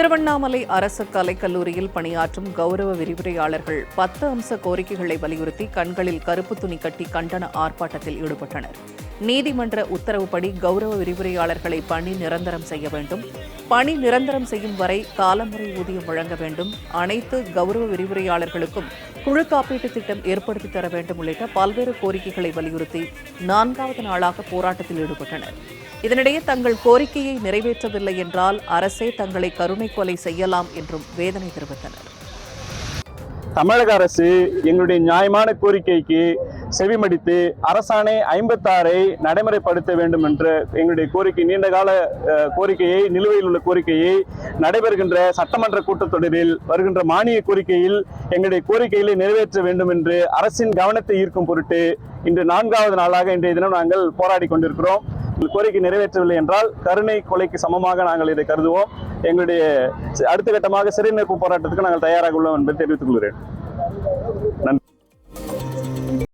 திருவண்ணாமலை அரசு கலைக்கல்லூரியில் பணியாற்றும் கௌரவ விரிவுரையாளர்கள் பத்து அம்ச கோரிக்கைகளை வலியுறுத்தி கண்களில் கருப்பு துணி கட்டி கண்டன ஆர்ப்பாட்டத்தில் ஈடுபட்டனர். நீதிமன்ற உத்தரவுப்படி கௌரவ விரிவுரையாளர்களை பணி நிரந்தரம் செய்ய வேண்டும். பணி நிரந்தரம் செய்யும் வரை காலமுறை ஊதியம் வழங்க வேண்டும். அனைத்து கௌரவ விரிவுரையாளர்களுக்கும் குழு காப்பீட்டு திட்டம் ஏற்படுத்தி தர வேண்டும் உள்ளிட்ட பல்வேறு கோரிக்கைகளை வலியுறுத்தி நான்காவது நாளாக போராட்டத்தில் ஈடுபட்டனர். இதனிடையே தங்கள் கோரிக்கையை நிறைவேற்றவில்லை என்றால் அரசே தங்களை கருணை கொலை செய்யலாம் என்றும் வேதனை தெரிவித்தனர். தமிழக அரசு எங்களுடைய நியாயமான கோரிக்கைக்கு செவிமடித்து அரசாணை ஐம்பத்தாறை நடைமுறைப்படுத்த வேண்டும் என்ற எங்களுடைய கோரிக்கை நீண்டகால கோரிக்கையை நிலுவையில் உள்ள கோரிக்கையை நடைபெறுகின்ற சட்டமன்ற கூட்டத்தொடரில் வருகின்ற மானிய கோரிக்கையில் எங்களுடைய கோரிக்கைகளை நிறைவேற்ற வேண்டும் என்று அரசின் கவனத்தை ஈர்க்கும் பொருட்டு இன்று நான்காவது நாளாக இன்றைய தினம் நாங்கள் போராடி கொண்டிருக்கிறோம். கோரிக்கை நிறைவேற்றவில்லை என்றால் கருணை கொலைக்கு சமமாக நாங்கள் இதை கருதுவோம். எங்களுடைய அடுத்த கட்டமாக சிறை நிரப்பு போராட்டத்துக்கு நாங்கள் தயாராக உள்ளோம் என்பதை தெரிவித்துக் கொள்கிறேன். நன்றி.